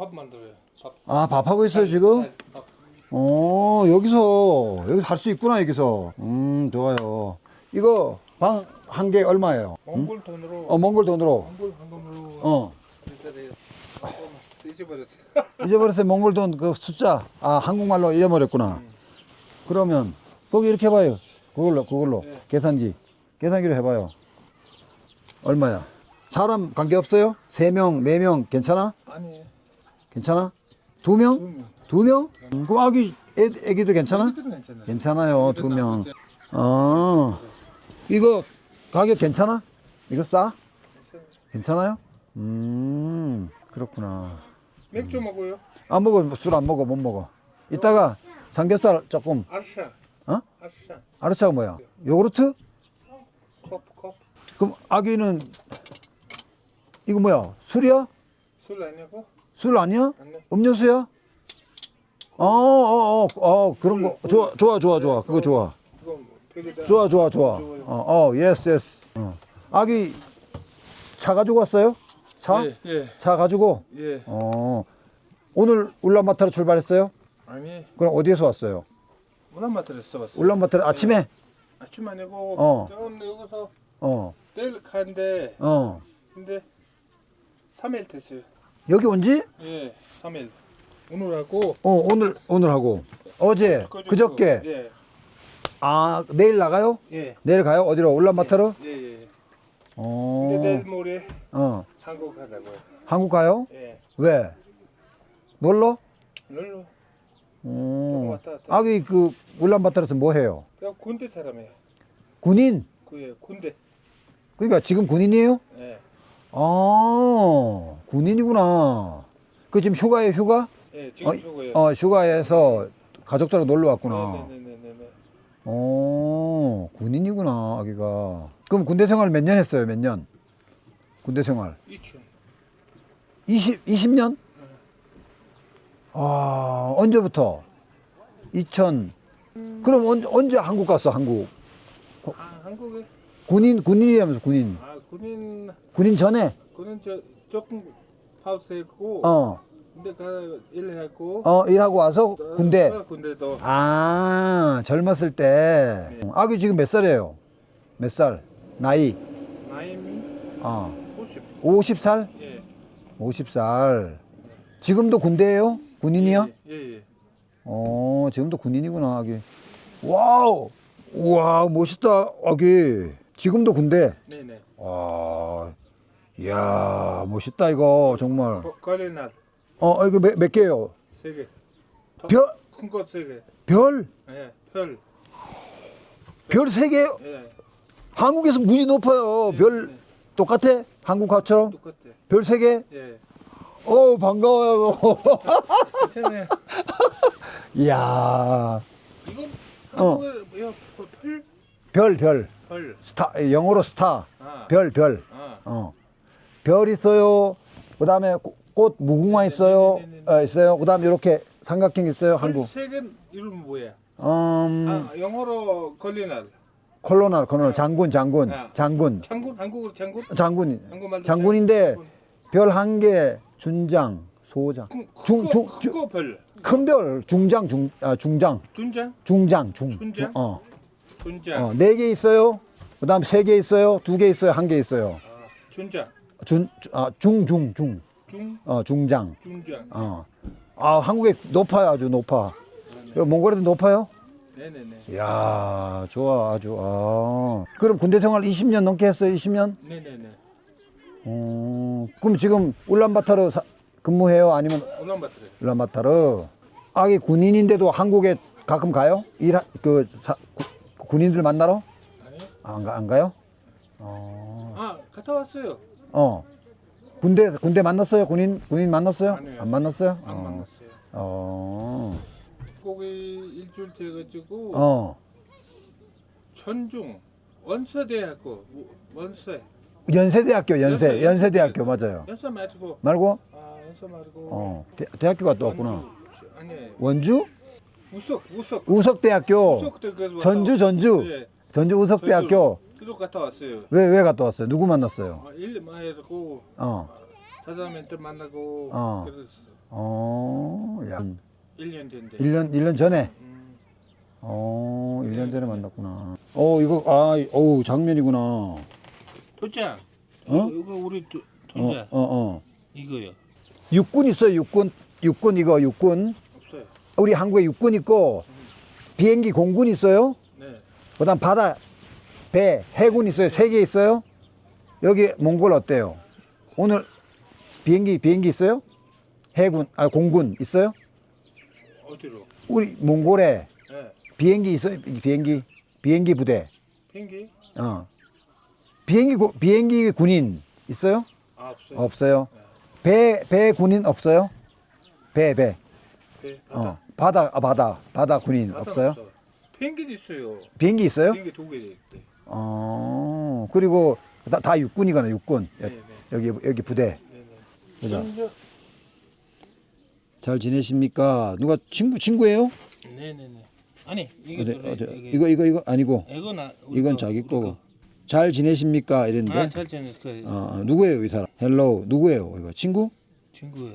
밥 만들어요. 밥. 아 밥하고 있어요 지금? 네, 밥. 어 여기서 여기서 할 수 있구나 여기서. 음 좋아요. 이거 방 한 개 얼마예요? 몽골 돈으로. 어 몽골 돈으로. 몽골 황금으로. 어. 잊어버렸어요. 잊어버렸어요 몽골 돈 그 숫자. 아 한국말로 잊어버렸구나. 그러면 거기 이렇게 해봐요. 그걸로 그걸로 네. 계산기 계산기로 해봐요. 얼마야? 사람 관계 없어요? 세 명, 네 명 괜찮아? 아니. 괜찮아? 두 명? 음. 두 명? 음, 그 아기 애, 애기도 괜찮아? 괜찮아요. 두 명. 어 이거 가격 괜찮아? 이거 싸? 괜찮아요? 음 그렇구나. 맥주 먹어요. 안 먹어 술 안 먹어 못 먹어. 이따가 삼겹살 조금 아르샤. 어? 아르샤. 아르차가 뭐야? 요구르트? 컵 컵. 그럼 아기는 이거 뭐야? 술이야? 술 아니고? 술 아니야? 아니. 음료수야? 어어어 어, 어, 그런 거 좋아 좋아 좋아 좋아 그거 좋아 이거 팩에다. 좋아 좋아 좋아 어 어 예스 예스 어. 아기 차 가지고 왔어요? 차? 예, 예, 차 가지고 예. 어 오늘 울란바타로 출발했어요? 아니, 그럼 어디에서 왔어요? 우란바토르 써봤어. 울란바타로 아침에 아침 아니고 어. 좀 여기서 어델 가는데 어. 근데 3일 됐어요. 여기 온지? 예, 3일. 오늘 하고 어 오늘 오늘 하고 어제 그저께 예, 아 내일 나가요? 예. 내일 가요? 어디로 울란바타로? 예, 예. 근데 어. 내일 모레 어 한국 가자고요. 한국 가요? 예. 왜? 놀러? 왔다 갔다. 아기 그 울란바타르에서 뭐 해요? 그냥 군대 사람이에요. 군인? 그 예 군대. 그러니까 지금 군인이에요? 예. 아 군인이구나. 그 지금 휴가에 휴가? 예, 지금 어, 저거예요. 어 휴가에서 가족들하고 놀러 왔구나. 네, 네, 네, 네, 네. 어 군인이구나 아기가. 그럼 군대 생활 몇 년 했어요? 몇 년? 군대 생활 2층. 20 20년? 아 언제부터? 2000 그럼 언, 언제 한국 갔어 한국? 아, 한국에 군인 군인이라면서 군인 아, 군인 군인 전에 군인 저 조금 하우스 했고 어 근데 가 일했고 어, 일하고 와서 또- 군대. 또 군대도 아, 젊었을 때. 네. 아기 지금 몇 살이에요? 몇 살? 나이. 나임 어. 50. 50살? 예. 50살. 지금도 군대예요? 군인이야? 예, 예. 예. 어, 지금도 군인이구나, 아기. 와우. 우와, 멋있다, 아기. 지금도 군대. 네, 네. 와. 이야, 멋있다, 이거, 정말. 거- 거리날 어, 이거 몇, 몇 개예요? 세 개. 별, 큰거세 개. 별? 예. 별. 별 세 개? 예. 한국에서 무지 높아요. 네, 별 네. 똑같아? 한국처럼? 똑같아. 별세 개? 예. 어 반가워요. 괜찮아요. 이야 어. 한국에 야, 그 별? 별 별. 별. 스타 영어로 스타. 아. 별 별. 아. 어. 별 있어요. 그다음에 꽃- 꽃 무궁화 있어요. 네, 네, 네, 네. 어, 있어요. 그다음 이렇게 삼각형 있어요. 한국. 세개 이름 뭐야? 음 아, 영어로 걸리날. 콜로나 콜로나 장군 장군 아. 장군 장군 한국으로 장군? 장군 한국말로 장군인데 장군. 별한 개 준장 소장 큰- 중- 큰 중- 거- 중- 큰거 별. 큰 별 중장 중 아, 중장 준장? 중장 중 중장? 중- 어. 준장. 어, 네 개 있어요. 그다음 세 개 있어요. 두 개 있어요. 한 개 있어요. 아, 준장. 준, 아, 중, 중, 중. 중 어, 중장. 중장. 어. 아, 한국에 높아요. 아주 높아. 여기 몽골에도 높아요? 네네네. 이야, 좋아. 아주. 아. 그럼 군대 생활 20년 넘게 했어요? 20년? 네네네. 어, 그럼 지금 울란바타르 사- 근무해요? 아니면 울란바토르. 울란바타르? 아기 군인인데도 한국에 가끔 가요? 일, 그, 사, 구- 군인들 만나러? 아니? 안, 가, 안 가요? 어. 아 갔다 왔어요. 어. 군대 군대 만났어요? 군인 군인 만났어요? 아니요. 안 만났어요? 안 어. 만났어요. 어. 거기 일주일 돼가지고 어. 천중 원서대학교 원서 연세대학교 연세 연세, 연세대학교 맞아요. 연서 말고 말고 아 연서 말고 어 대, 대학교 갔다 왔구나. 아니 원주 우석 우석 우석대학교 그래서 전주 전주 왔- 예. 전주 우석대학교 그래서 갔다 왔어요. 왜 왜 갔다 왔어요? 누구 만났어요? 아, 일 많이 하고 어. 사장님한테 만나고 어. 그래서 어, 야. 1년 된대. 1년, 1년 전에? 음, 어, 1년 전에 만났구나. 어, 이거, 아, 어우, 장면이구나. 어, 도장. 어? 이거 우리 도, 도장. 어, 어. 이거요. 육군 있어요, 육군. 육군 이거, 육군. 우리 한국에 육군 있고, 비행기 공군 있어요. 네. 그 다음 바다, 배, 해군 있어요. 세 개 있어요. 여기 몽골 어때요? 오늘 비행기, 비행기 있어요? 해군, 아, 공군 있어요? 어디로? 우리 몽골에 네. 비행기 있어요? 비행기, 비행기 부대. 비행기? 어. 비행기, 구- 비행기 군인 있어요? 아 없어요. 없어요. 배, 배 군인 없어요? 배, 배. 네, 어. 바다. 바다, 아, 바다, 바다 군인 바다 없어요? 없어. 비행기도 있어요. 비행기 있어요? 비행기 두개 있대. 어, 그리고 다, 다 육군이거나 육군. 네, 네. 여기, 여기 부대. 네, 네. 먼저- 잘 지내십니까? 누가 친구, 친구예요? 네, 네, 네. 아니 이거 어디, 어디. 이거, 이거, 이거 아니고. 이건 나 우리 이건 거, 자기 우리 거고. 거. 잘 지내십니까? 이랬는데. 아, 잘 지냈어. 그 어, 누구예요, 이 사람? 헬로우. 누구예요, 이거? 친구? 친구야.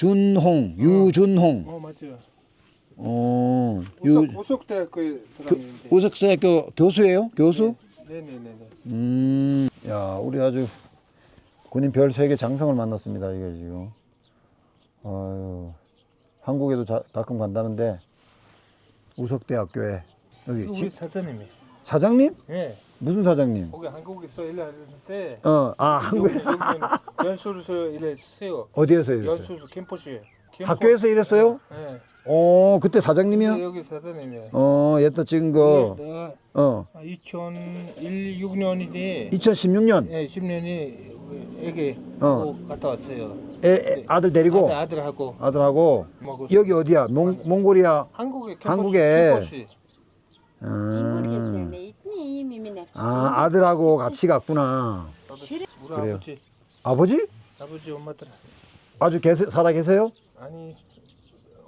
준홍, 유준홍. 어 맞아요. 어, 유, 우석 우석대 그 사람인데. 우석대학교 교수예요? 교수? 네, 네, 네, 네. 음, 야, 우리 아주 군인 별 세계 장성을 만났습니다, 이게 지금. 아유, 한국에도 자, 가끔 간다는데, 우석대학교에, 여기, 그 지- 우리 사장님이. 사장님? 예. 무슨 사장님? 거기 한국에서 일했을 때 어, 아, 한국에, 연수소에서 일했어요. 어디에서 일했어요? 연수소 캠퍼스에. 캠퍼스. 학교에서 일했어요? 예. 어, 그때 사장님이요? 여기 사장님이에요. 어, 옛날 찍은 거, 내가 어, 2001, 6년인데 2016년, 예, 10년이 애기 어. 갔다 왔어요. 애, 애, 아들 데리고, 아들, 하고 아들하고, 뭐 여기 어디야? 몽, 몽골이야? 한국에 캠퍼스, 한국에. 캠퍼 아, 아들하고 같이 갔구나. 우리 그래요. 아버지, 아버지? 아버지 엄마들 아주 계세, 살아 계세요? 아니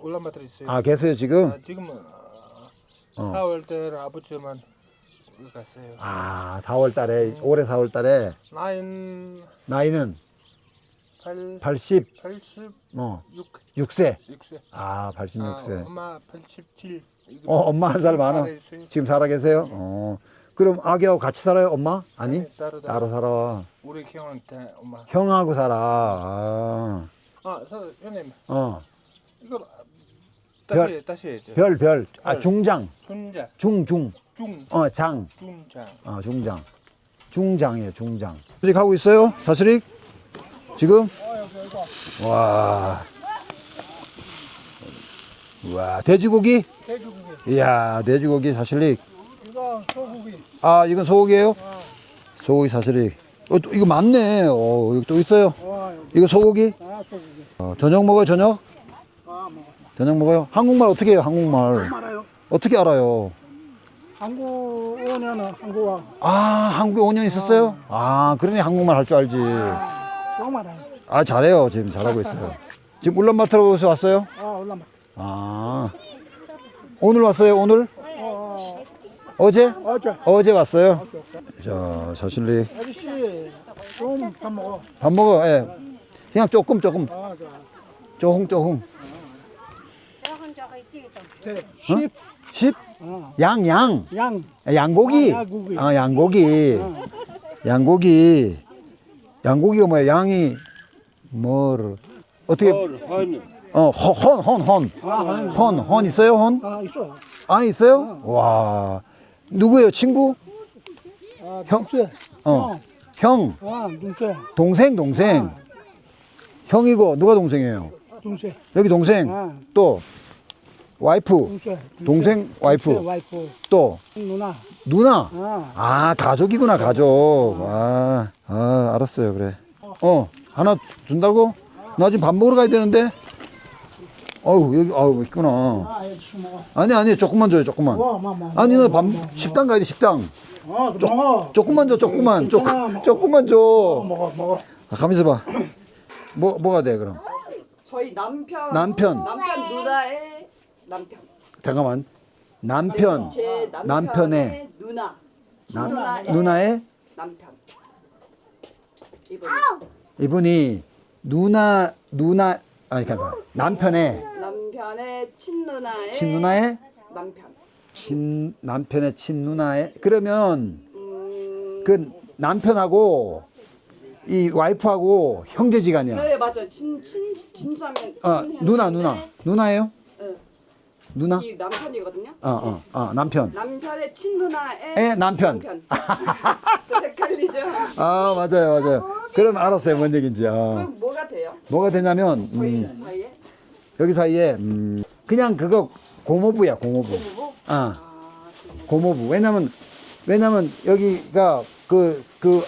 올라마들 있어요. 아, 계세요, 지금? 아, 지금은 어. 4월 달 아버지만 갔어요. 아, 4월 달에, 올해 4월 달에, 나인 나이는 8, 80, 86세. 어, 6세. 6세. 아, 아, 86세. 엄마 87. 어, 엄마 한 살 많아. 살아있어요. 지금 살아 계세요? 어. 그럼 아기하고 같이 살아요, 엄마? 아니? 아니, 따로. 따로 살아. 우리 형한테 엄마. 형하고 살아. 아, 아, 서, 형님 어. 이거 별. 다시 해, 다시 해야죠. 별, 별. 아, 별. 중장. 중자, 중, 중. 중, 어, 장. 중장. 어, 중장. 중장이에요, 중장. 사수릭 하고 있어요? 사수릭? 지금? 와. 와, 돼지고기? 돼지고기. 이야, 돼지고기 사슬릭. 소고기. 아, 이건 소고기예요? 소고기 사슬릭. 어, 또 이거 많네. 어, 여기 또 있어요. 와, 여기. 이거 소고기? 아, 소고기. 어, 저녁 먹어요, 저녁? 아, 먹어. 저녁 먹어요? 한국말 어떻게 해요, 한국말? 말아요. 어떻게 알아요? 한국 오면은 한국어 아, 한국에 5년 있었어요? 아, 그러니 한국말 할 줄 알지. 좀 말아요. 아, 잘해요. 지금 잘하고 있어요. 지금 울란바토르에서 왔어요? 아, 올라마. 아. 오늘 왔어요, 오늘? 어, 어제? 어째. 어제 왔어요. 자, 사실리. 아저씨, 좀 밥 먹어. 밥 먹어, 예. 그냥 조금, 조금. 아, 자. 조금, 조금. 대, 어? 십. 십? 어. 양, 양. 양. 양고기. 아, 양고기. 아, 양고기. 양고기. 양고기가 뭐야? 양이 뭐를 어떻게 어, 헌, 헌, 헌. 아, 헌. 헌, 헌 있어요? 헌? 아, 있어. 안에 있어요? 와. 누구예요? 친구? 아, 형. 눈쇠. 어. 형, 아, 눈쇠. 동생, 동생. 형이고 누가 동생이에요? 눈쇠. 여기 동생. 아. 또 와이프. 눈쇠. 동생, 와이프. 눈쇠, 와이프. 또 누나. 누나. 아, 아, 가족이구나, 가족. 아, 아, 알았어요, 그래. 어, 하나 준다고? 나 지금 밥 먹으러 가야 되는데? 어우, 여기, 어우, 있구나. 아. 아니, 아니, 조금만 줘요, 조금만. 뭐, 뭐, 뭐. 아니, 뭐, 너 밥, 뭐, 뭐. 식당 가야 돼, 식당. 어, 먹어. 조금만 줘, 조금만. 조, 괜찮아, 먹어. 조금만 줘. 먹어, 먹어. 아, 가만있어 봐. 뭐, 뭐가 돼, 그럼? 저희 남편 남편. 남편 누나의 남편 잠깐만. 남편. 제 남편의, 남편의 누나 남, 친누나의 누나의 남편 이분 이분이 누나, 누나, 아니 그러니까 남편의 남편의 친누나의 친누나의 남편. 친 남편의 친누나의 그러면 음, 그 남편하고 이 와이프하고 형제지간이야. 네 맞아요. 친친 진짜면 어 누나 누나 누나예요? 네, 누나? 이 남편이거든요. 어 어 어, 남편. 남편의 친누나의 에 남편. 남편. 또 헷갈리죠. 아 맞아요 맞아요. 그럼 알았어요 뭔 얘기인지. 아. 그럼 뭐가 돼요? 뭐가 되냐면 저희 음, 사이에 여기 사이에 음, 그냥 그거 고모부야 고모부. 부부? 어 아. 고모부. 왜냐면 왜냐면 여기가 그 그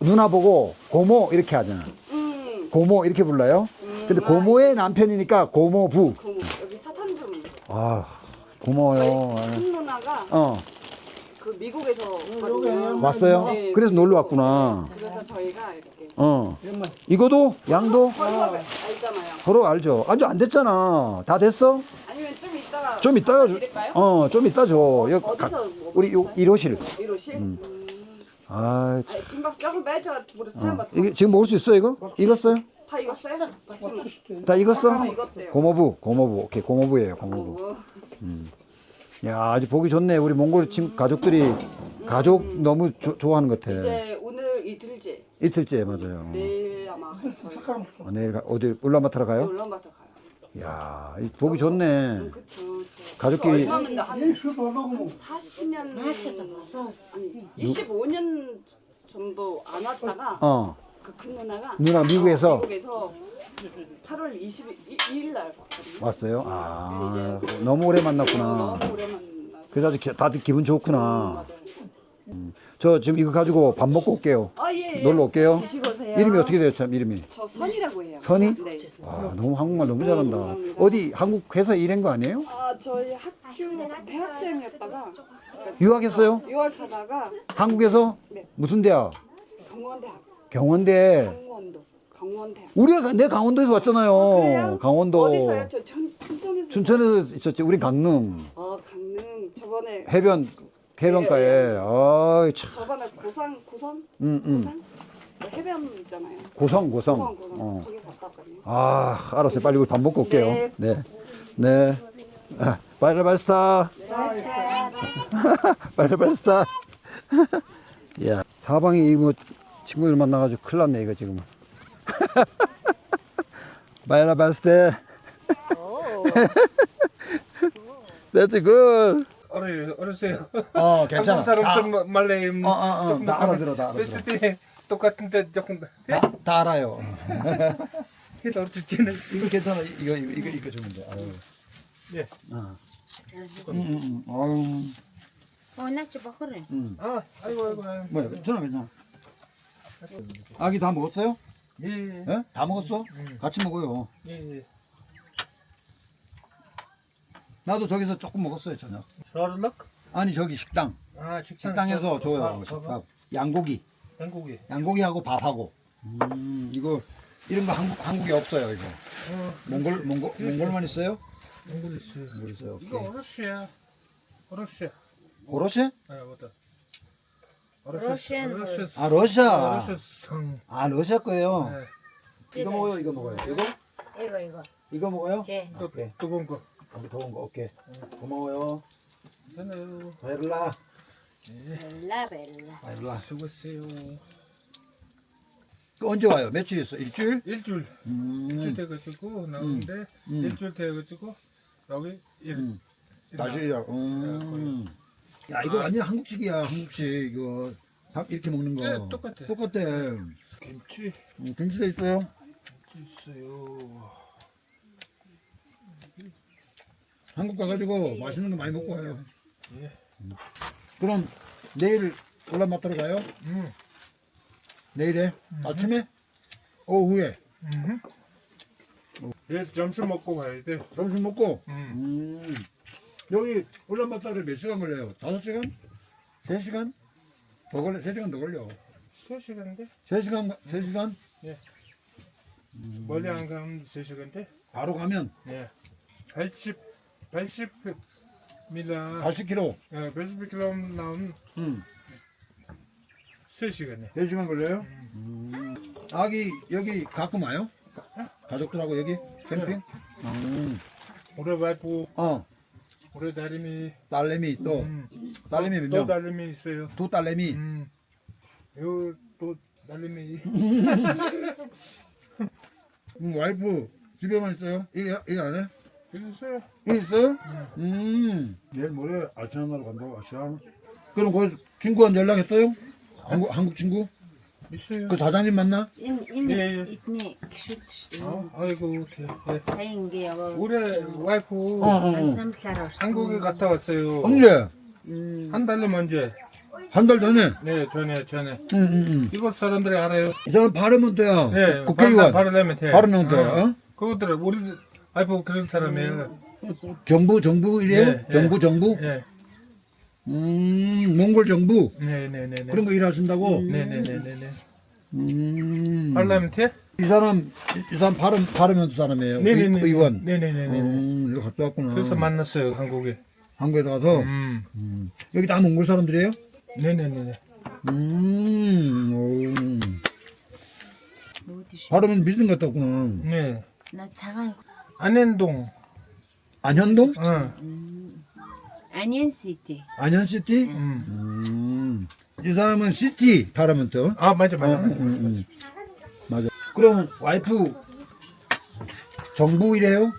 누나 보고 고모 이렇게 하잖아. 음, 고모 이렇게 불러요. 근데 고모의 남편이니까 고모부. 그 여기 사탕 좀. 아 고마워요. 저희 큰 누나가 어 그 미국에서 왔거든요. 왔어요. 네. 그래서 놀러 왔구나. 그래서 저희가 이렇게 어. 이거도 양도 서로 알잖아요. 서로 알죠. 아주 안 됐잖아. 다 됐어? 아니면 좀 이따가 좀 이따가 주, 드릴까요? 어, 좀 이따 줘. 여기 어디서 가- 먹어요? 우리 요 1호실. 이러실? 음. 아, 참. 아니, 김밥 조금 빼줘. 우리 사람 어. 이게 지금 먹을 수 있어 이거? 익었어요? 다 익었어요? 다 익었어? 다 익었대요. 고모부, 고모부. 오케이, 고모부예요, 고모부. 어, 야, 아주 보기 좋네. 우리 몽골 친 가족들이 가족 너무 조- 좋아하는 것 같아. 이제 오늘 이틀째. 이틀째 맞아요. 내일 아마 갈 거예요. 어, 내일 가- 어디 울란바타로 가요? 울란바토 가요. 야, 이 보기 좋네. 그쵸. 저- 가족끼리- 저 얼마면 한이 슈퍼 먹으면 40년 아니 25년 정도 안 왔다가 어, 그 큰 누나가 누나 미국에서? 어, 미국에서 8월 22일 날 왔거든요. 왔어요. 아, 너무 오래 만났구나. 너무 오랜만 나. 그래서 아주 기- 다들 기분 좋구나. 맞아요. 저 지금 이거 가지고 밥 먹고 올게요. 아 예. 예. 놀러 올게요. 드시고 오세요. 이름이 어떻게 돼요, 참 이름이? 저 선이라고 해요. 선이? 네. 와, 너무 한국말 너무 잘한다. 어디 한국 회사 일한 거 아니에요? 아 저희 학교 대학생이었다가 유학했어요? 유학하다가 한국에서 네. 무슨 대학? 강원대학 경원대. 강원도 강원대학. 우리가 가- 내 강원도에서 왔잖아요. 그래요? 강원도. 어디서요? 저 천, 춘천에서. 춘천에서 있었지. 우리 강릉 어 강릉 저번에 해변 해변가에. 아, 참. 저번에 고산 고산 음, 음. 고산 뭐 해변 있잖아요. 고성, 고성. 고산 고산 어. 거기 갔다 왔거든요. 아, 알았어요. 빨리 우리 밥 먹고 올게요. 네. 네. 네. 아, 빨리 빨리 스타. 빨리 빨리 스타. 야, 사방에 이뭐 친구들 만나가지고 큰일 났네, 이거 지금. 빨리 빨리 스타. That's good. 어려요, 어려세요. 어, 한국 사람 좀 말레이 어, 어, 어, 다 알아들어, 다 알아들어. 네, 똑같은데 조금 다, 다 알아요. 해도 어쨌든 이거 괜찮아. 이거, 이거, 이거, 이거 돼. 아유. 예. 어. 음, 음, 음. 아유. Enak coba keren. 음. 아, 아이고 아이고. 아이고. 뭐야, 괜찮아, 괜찮아. 아기 다 먹었어요? 예, 예. 예? 다 먹었어? 음. 같이 먹어요. 예, 예. 나도 저기서 조금 먹었어요, 저녁. 서울락? 아니, 저기 식당. 아, 식당. 식당에서 줘요. 아, 밥. 양고기. 한국에. 양고기하고 밥하고. 음, 이거, 이런 거 한국, 한국에 없어요, 이거. 어, 몽골, 몽골, 몽골만 있어요? 한국 있어요. 몽골 있어요. 이거 오케이. 어르시야. 어르시야. 오롯이? 아, 맞다. 러시안 어르시. 아, 러시아. 아, 러시아 거예요. 네. 이거 먹어요, 이거 먹어요. 이거? Ego ego. 이거 먹어요? Oke. 또 오케이. 뜨거운 거. 우리 더운 거, 오케이. 고마워요. 괜찮아요. 베를라. Bella bella. 베를라. 수고하세요. 그 언제 와요? 며칠 있어? 일주일? 일주일. 음. 일주일 돼가지고 나오는데 음. 일주일 돼가지고 여기 일. 음. 일 다시 나- 일하고. 음. 야 이거 완전 한국식이야 한국식 이거 사- 이렇게 먹는 거. 네, 똑같아. 똑같아. 김치 음, 김치도 있어요. 있어요. 한국 가가지고 맛있는 거 많이 먹고 와요. 예. 음. 그럼 내일 울란바토로 가요? 음. 내일에? 아침에? 오후에? 음. 예, 점심 먹고 가야 돼. 점심 먹고? 음. 음. 여기 울란바토로 몇 시간 걸려요? 다섯 시간? 세 시간? 더 걸려? 세 시간 더 걸려. 세 시간인데 세 시간? 세 시간? 멀리 안 가면 세 시간인데. 바로 가면 예. 80 80 밀라. 80km. 예, 80km 나온 음. 세 시간에. 3시간 걸려요? 음. 아기 여기 가끔 와요? 가- 가족들하고 여기? 캠핑? 음. 우리 와이프 어. 우리 딸내미 딸내미 또 음. 딸내미 몇또 명? 딸내미 있어요. 두 딸내미. 음. 요또 딸내미 음, 와이프 집에만 있어요? 일, 일 안 해? 있어요. 있어요? 음. 내일 모레 아시아나로 간다고 아시아. 그럼 그 친구한 연락했어요? 한국 한국 친구? 있어요. 그 사장님 만나? 인, 인, 예, 예. 있니? 기술 어? 아이고 예. 사인게요. 올해 와이프 어, 어, 어. 한국에 갔다 왔어요. 언제? 음. 한 달여 먼저. 한 달 전에. 네 전에 전에. 음, 음, 음, 이곳 사람들이 알아요. 이 사람 바르면 돼요. 네. 국회의원. 바로 내면 돼. 바르면 돼요. 어? 그것들, 우리 아이 뭐 그런 사람이에요. 정부 정부 이래요? 네, 정부 정부? 예. 음 몽골 정부 네, 네, 네, 네. 그런 거 일하신다고? 네, 네, 네, 네, 네. 음. 팔라멘트? 이 사람 이 사람 발음 발음연수 사람이에요. 네, 네, 네. 의원. 네, 네, 네, 네. 네. 음 이거 갔다 왔구나. 그래서 만났어요, 한국에. 한국에 가서 음. 음. 여기 다 몽골 사람들이에요? 네, 네, 네, 네. 음. 오. 발음은 믿는 것 같구나. 네. 나 작은 거. 안현동. 안현동? 어. Onion City. 안현시티? 음. 음. 이 사람은 시티 파라멘트. 아, 맞아, 어, 맞아. 맞아. 음, 음. 맞아. 그럼 와이프 정부 이래요?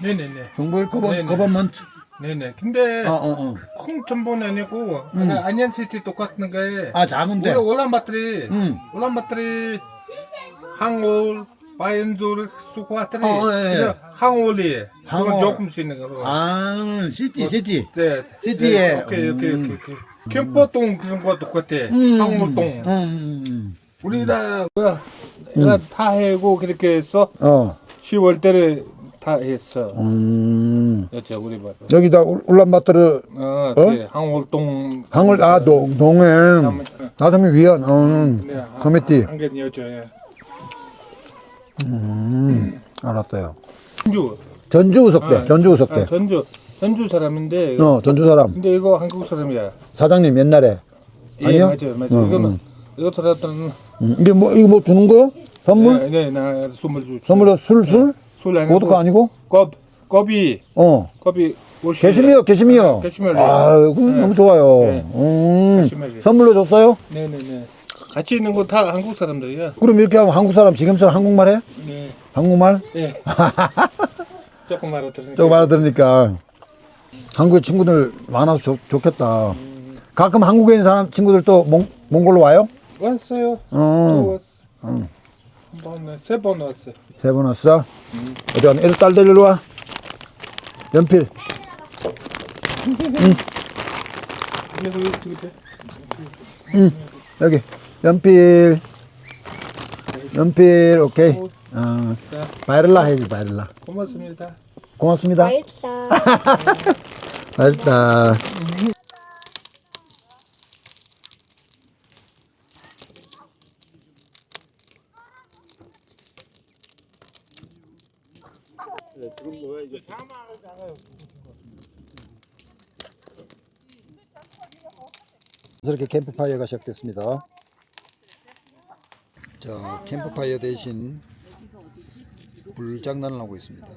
네, 네, 네. 정부 거버 네, 네. 거버먼트. 네, 네. 근데 어, 어, 어. 콩 전본이 아니고 안현시티 똑같은 거에 아 작은데. 우리 올란바토리 음. 올란바토리 항올 바이온졸 수쿠아트리 어, 예, 예. 항올이 항올. 그건 조금씩 있는 거. 아 시티 시티. 네. 시티에. 네, 오케이, 오케이, 음. 오케이, 오케이. 캠퍼동 그런 거 똑같아. 음. 음, 음, 우리나라 뭐야? 내가 다 해고 그렇게 음. 어. 10월 달에 다 했어. 음. 여자 우리 봐. 여기다 울- 울란바토르 어, 어? 네, 항월동 항을 아 동, 동행 나섬이 위원 어, 네, 커미티 한개 여자야. 음, 알았어요 전주. 전주 우석대 아, 전주 아, 우석대 전주. 전주 사람인데 어 전주 사람 근데 이거 한국 사람이야. 사장님 옛날에 예, 아니요? 맞아요, 맞아요. 어, 이거는 어. 이거 들었던 음, 이게 뭐 이거 뭐 주는 거요? 선물? 네, 네, 나 선물 주. 선물로 술 술? 술 아니고 오도가 아니고? 껍 껍이 어 껍이 게시미요 게시미요 게시미요. 아그 네. 너무 좋아요 네. 음. 선물로 줬어요? 네, 네, 네. 같이 있는 거다 한국 사람들이야. 그럼 이렇게 하면 한국 사람 지금처럼 한국말 해? 네. 한국말? 예. 조금 알아들으니까. 조금 알아들으니까 한국에 친구들 많아서 좋, 좋겠다. 가끔 한국에 있는 사람 친구들 또 몽, 몽골로 와요? 왔어요. 또 어, 왔어. 한 번에 세번 왔어요. 세번 왔어. 어디 가면 애들 딸 데리러 와. 연필. 이렇게 돼. 응, 여기 연필. 연필 오케이. 어, 자, 바이럴라 해야지 바이럴라. 고맙습니다. 고맙습니다. 맛있다. 이렇게 캠프파이어가 시작됐습니다. 자, 캠프파이어 대신 불장난을 하고 있습니다.